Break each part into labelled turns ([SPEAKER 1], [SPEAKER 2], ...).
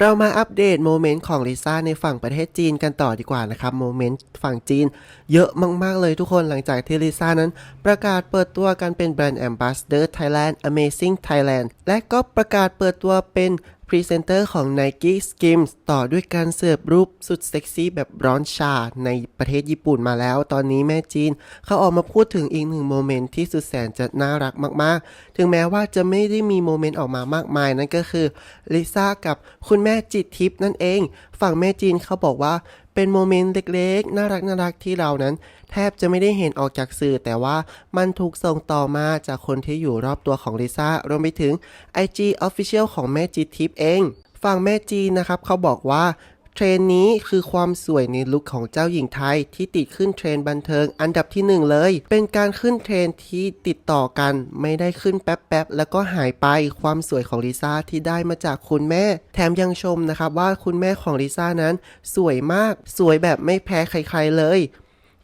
[SPEAKER 1] เรามาอัปเดตโมเมนต์ของลิซ่าในฝั่งประเทศจีนกันต่อดีกว่านะครับโมเมนต์ฝั่งจีน เยอะมากๆเลยทุกคนหลังจากที่ลิซ่านั้น ประกาศเปิดตัวกันเป็นแบรนด์แอมบาสเดอร์ไทยแลนด์ Amazing Thailand และก็ประกาศเปิดตัวเป็น รีเซนเตอร์ของ Nike Skims ต่อด้วยการเสิร์ฟรูปสุดเซ็กซี่แบบร้อนชาในประเทศญี่ปุ่นมาแล้ว ตอนนี้แม่จีน เขาออกมาพูดถึงอีกหนึ่งโมเมนต์ที่สุดแสนจะน่ารักมากๆ ถึงแม้ว่าจะไม่ได้มีโมเมนต์ออกมามากมายนั่นก็คือลิซ่ากับคุณแม่จิตทิพย์นั่นเอง ฝั่งแม่จีนเขาบอกว่าเป็นโมเมนต์เล็กๆ น่ารักน่ารักที่เรานั้น แทบจะไม่ได้เห็นออกจากสื่อ แต่ว่ามันถูกส่งต่อมาจากคนที่อยู่รอบตัวของลิซ่ารวมไปถึง IG Official ของแม่จีทิปเอง ฝั่งแม่จีนนะครับเขาบอกว่า เทรนนี้คือความสวยในลุคของเจ้าหญิงไทยที่ติดขึ้นเทรนบันเทิงอันดับที่หนึ่งเลย เป็นการขึ้นเทรนที่ติดต่อกันไม่ได้ขึ้นแป๊บๆ แล้วก็หายไปความสวยของลิซ่าที่ได้มาจากคุณแม่ แถมยังชมนะครับว่าคุณแม่ของลิซ่านั้น สวยมากสวยแบบไม่แพ้ใครๆเลย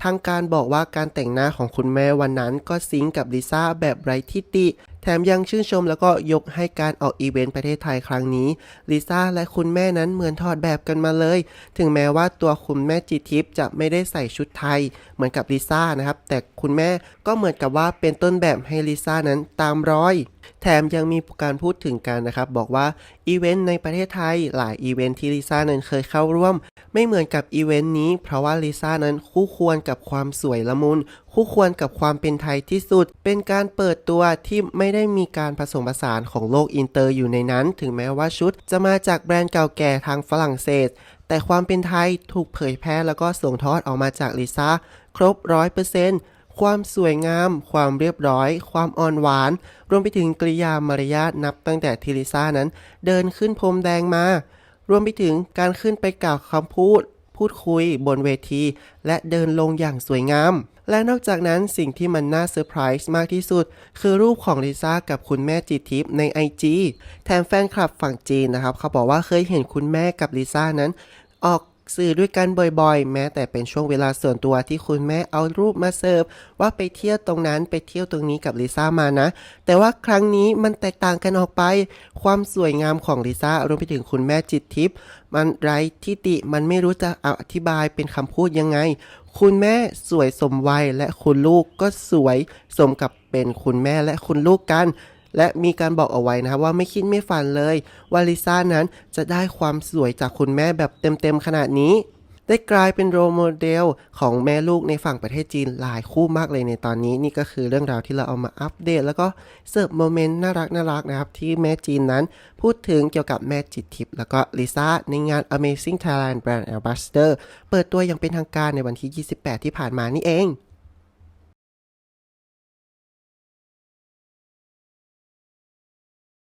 [SPEAKER 1] ทางการบอกว่าการแต่งหน้าของคุณแม่วันนั้นก็ซิงกับลิซ่าแบบไร้ทิฏฐิแถมยังชื่นชมแล้วก็ยกให้การออกอีเวนต์ประเทศไทยครั้งนี้ลิซ่าและคุณแม่นั้นเหมือนถอดแบบกันมาเลย ถึงแม้ว่าตัวคุณแม่จิตทิพย์จะไม่ได้ใส่ชุดไทย เหมือนกับลิซ่านะครับ แต่คุณแม่ก็เหมือนกับว่าเป็นต้นแบบให้ลิซ่านั้นตามรอย แถมยังมีการพูดถึงกันนะครับ บอกว่าอีเวนต์ในประเทศไทยหลายอีเวนต์ที่ลิซ่านั้นเคยเข้าร่วม ไม่เหมือนกับอีเวนต์นี้ เพราะว่าลิซ่านั้นคู่ควรกับความสวยละมุน คู่ควรกับความเป็นไทยที่สุด เป็นการเปิดตัวที่ไม่ได้มีการผสมผสานของโลกอินเตอร์อยู่ในนั้น ถึงแม้ว่าชุดจะมาจากแบรนด์เก่าแก่ทางฝรั่งเศส แต่ความเป็นไทยถูกเผยแพร่แล้วก็ส่งทอดออกมาจากลิซ่าครบร้อยเปอร์เซ็นต์ความสวยงาม ความเรียบร้อย ความอ่อนหวาน รวมไปถึงกริยามารยาทนับตั้งแต่ทิลิซ่านั้น เดินขึ้นพรมแดงมา รวมไปถึงการขึ้นไปกล่าวคำพูด พูดคุยบนเวที และเดินลงอย่างสวยงาม และนอกจากนั้นสิ่งที่มันน่าเซอร์ไพรส์มากที่สุด คือรูปของลิซ่ากับคุณแม่จีทิพย์ใน IG แถมแฟนคลับฝั่งจีนนะครับ เขาบอกว่าเคยเห็นคุณแม่กับลิซ่านั้น ออก สื่อด้วยกันบ่อยๆ แม้แต่เป็นช่วงเวลาส่วนตัวที่คุณแม่เอารูปมาเสิร์ฟว่าไปเที่ยวตรงนั้นไปเที่ยวตรงนี้กับลิซ่ามานะ แต่ว่าครั้งนี้มันแตกต่างกันออกไป ความสวยงามของลิซ่ารวมไปถึงคุณแม่จิตทิพย์มันไร้ทิฏฐิมันไม่รู้จะอธิบายเป็นคำพูดยังไง คุณแม่สวยสมวัยและคุณลูกก็สวยสมกับเป็นคุณแม่และคุณลูกกัน และมีการบอกเอาไว้นะครับว่าไม่คิดไม่ฝันเลยว่าลิซ่านั้นจะได้ความสวยจากคุณแม่แบบเต็มๆขนาดนี้ ได้กลายเป็นโรโมเดลของแม่ลูกในฝั่งประเทศจีนหลายคู่มากเลยในตอนนี้ นี่ก็คือเรื่องราวที่เราเอามาอัปเดต แล้วก็เสิร์ฟโมเมนต์น่ารักน่ารักนะครับ ที่แม่จีนนั้นพูดถึงเกี่ยวกับแม่จิตทิพย์แล้วก็ลิซ่าในงาน Amazing Thailand Brand Ambassador เปิดตัวอย่างเป็นทางการในวันที่ 28 ที่ผ่านมานี่เอง